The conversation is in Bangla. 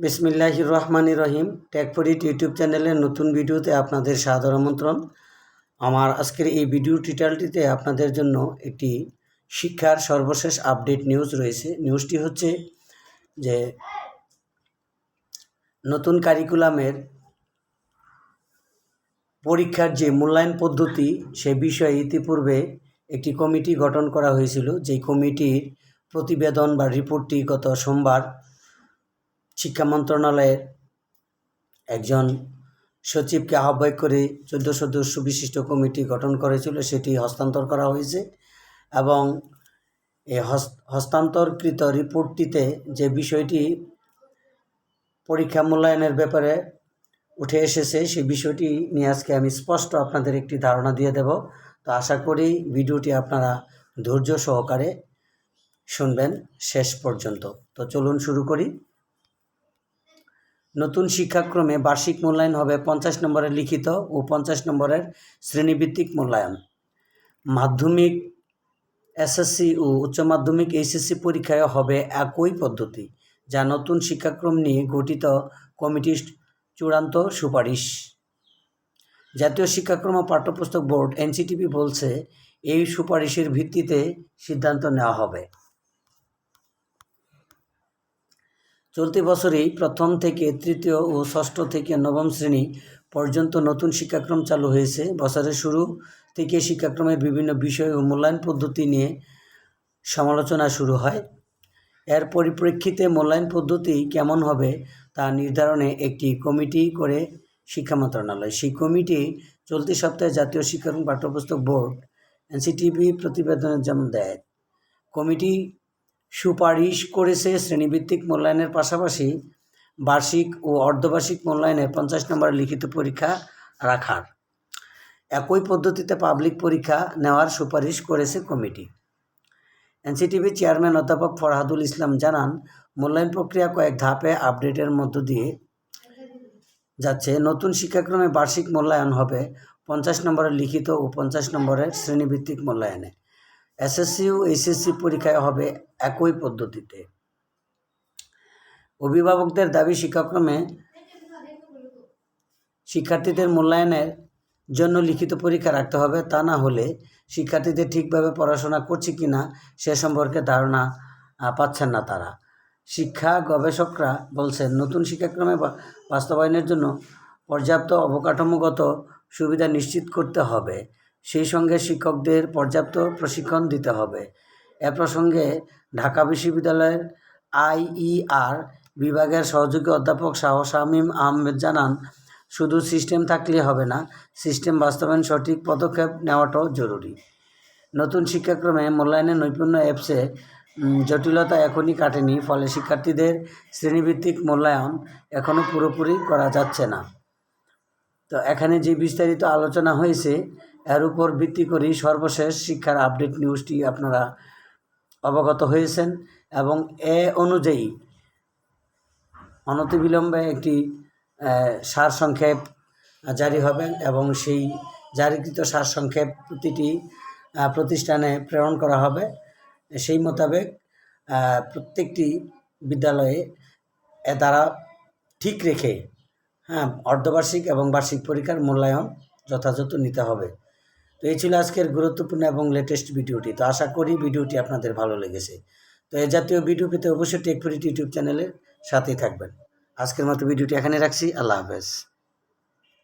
বিসমিল্লাহির রহমানির রহিম। টেকফরিট ইউটিউব চ্যানেলের নতুন ভিডিওতে আপনাদের সাদর আমন্ত্রণ। আমার আজকের এই ভিডিও টিউটোরিয়ালটিতে আপনাদের জন্য একটি শিক্ষার সর্বশেষ আপডেট নিউজ রয়েছে। নিউজটি হচ্ছে যে নতুন কারিকুলামের পরীক্ষার যে মূল্যায়ন পদ্ধতি, সে বিষয়ে ইতিপূর্বে একটি কমিটি গঠন করা হয়েছিল। যেই কমিটির প্রতিবেদন বা রিপোর্টটি গত সোমবার শিক্ষা মন্ত্রণালয়ের একজন সচিবকে আহ্বায়ক করে চোদ্দ সদস্য বিশিষ্ট কমিটি গঠন করেছিল, সেটি হস্তান্তর করা হয়েছে এবং এই হস্তান্তরকৃত রিপোর্টটিতে যে বিষয়টি পরীক্ষা মূল্যায়নের ব্যাপারে উঠে এসেছে, সেই বিষয়টি নিয়ে আজকে আমি স্পষ্ট আপনাদের একটি ধারণা দিয়ে দেব। তো আশা করি ভিডিওটি আপনারা ধৈর্য সহকারে শুনবেন শেষ পর্যন্ত। তো চলুন শুরু করি। নতুন শিক্ষাক্রমে বার্ষিক মূল্যায়ন হবে পঞ্চাশ নম্বরের লিখিত ও পঞ্চাশ নম্বরের শ্রেণীভিত্তিক মূল্যায়ন। মাধ্যমিক এসএসসি ও উচ্চ মাধ্যমিক এইচএসসি পরীক্ষায় হবে একই পদ্ধতি, যা নতুন শিক্ষাক্রম নিয়ে গঠিত কমিটির চূড়ান্ত সুপারিশ। জাতীয় শিক্ষাক্রম ও পাঠ্যপুস্তক বোর্ড এনসিটিপি বলছে, এই সুপারিশের ভিত্তিতে সিদ্ধান্ত নেওয়া হবে। চলতি বছরেই প্রথম থেকে তৃতীয় ও ষষ্ঠ থেকে নবম শ্রেণি পর্যন্ত নতুন শিক্ষাক্রম চালু হয়েছে। বছরের শুরু থেকে শিক্ষাক্রমের বিভিন্ন বিষয় ও মূল্যায়ন পদ্ধতি নিয়ে সমালোচনা শুরু হয়। এর পরিপ্রেক্ষিতে মূল্যায়ন পদ্ধতি কেমন হবে তা নির্ধারণে একটি কমিটি করে শিক্ষা মন্ত্রণালয়। সেই কমিটি চলতি সপ্তাহে জাতীয় শিক্ষাক্রম পাঠ্যপুস্তক বোর্ড, এনসিটিভি প্রতিবেদনের জন্য দেয়। কমিটি সুপারিশ করেছে শ্রেণীভিত্তিক মূল্যায়নের পাশাপাশি বার্ষিক ও অর্ধবার্ষিক মূল্যায়নে পঞ্চাশ নম্বর লিখিত পরীক্ষা রাখার। একই পদ্ধতিতে পাবলিক পরীক্ষা নেওয়ার সুপারিশ করেছে কমিটি। এনসিটিভি চেয়ারম্যান অধ্যাপক ফরহাদুল ইসলাম জানান, মূল্যায়ন প্রক্রিয়া কয়েক ধাপে আপডেটের মধ্য দিয়ে যাচ্ছে। নতুন শিক্ষাক্রমে বার্ষিক মূল্যায়ন হবে পঞ্চাশ নম্বরের লিখিত ও পঞ্চাশ নম্বরের শ্রেণীভিত্তিক মূল্যায়নে। এসএসসি ও এইচএসসি পরীক্ষায় হবে একই পদ্ধতিতে। অভিভাবকদের দাবি শিক্ষাক্রমে শিক্ষার্থীদের মূল্যায়নের জন্য লিখিত পরীক্ষা রাখতে হবে। তা না হলে শিক্ষার্থীদের ঠিকভাবে পড়াশোনা করছে কি না সে সম্পর্কে ধারণা পাচ্ছেন না তারা। শিক্ষা গবেষকরা বলছেন, নতুন শিক্ষাক্রমে বাস্তবায়নের জন্য পর্যাপ্ত অবকাঠামোগত সুবিধা নিশ্চিত করতে হবে। সেই সঙ্গে শিক্ষকদের পর্যাপ্ত প্রশিক্ষণ দিতে হবে। এ প্রসঙ্গে ঢাকা বিশ্ববিদ্যালয়ের আইইআর বিভাগের সহযোগী অধ্যাপক শাহ শামীম আহমেদ জানান, শুধু সিস্টেম থাকলে হবে না, সিস্টেম বাস্তবায়ন সঠিক পদক্ষেপ নেওয়াটাও জরুরি। নতুন শিক্ষাক্রমে মূল্যায়নের নৈপুণ্য অ্যাপসে জটিলতা এখনই কাটেনি, ফলে শিক্ষার্থীদের শ্রেণীভিত্তিক মূল্যায়ন এখনও পুরোপুরি করা যাচ্ছে না। তো এখানে যে বিস্তারিত আলোচনা হয়েছে এর উপর ভিত্তি করেই সর্বশেষ শিক্ষার আপডেট নিউজটি আপনারা অবগত হয়েছেন এবং এ অনুযায়ী অনতিবিলম্বে একটি সারসংক্ষেপ জারি হবে এবং সেই জারিকৃত সারসংক্ষেপ প্রতিটি প্রতিষ্ঠানে প্রেরণ করা হবে। সেই মোতাবেক প্রত্যেকটি বিদ্যালয়ে এ দ্বারা ঠিক রেখে হ্যাঁ অর্ধবার্ষিক এবং বার্ষিক পরীক্ষার মূল্যায়ন যথাযথ নিতে হবে। তো এই ছিল আজকের গুরুত্বপূর্ণ এবং লেটেস্ট ভিডিওটি। তো আশা করি ভিডিওটি আপনাদের ভালো লেগেছে। তো এই জাতীয় ভিডিও পেতে অবশ্যই টেকফরিট ইউটিউব চ্যানেলের সাথেই থাকবেন। আজকের মতো ভিডিওটি এখানে রাখছি। আল্লাহ হাফেজ।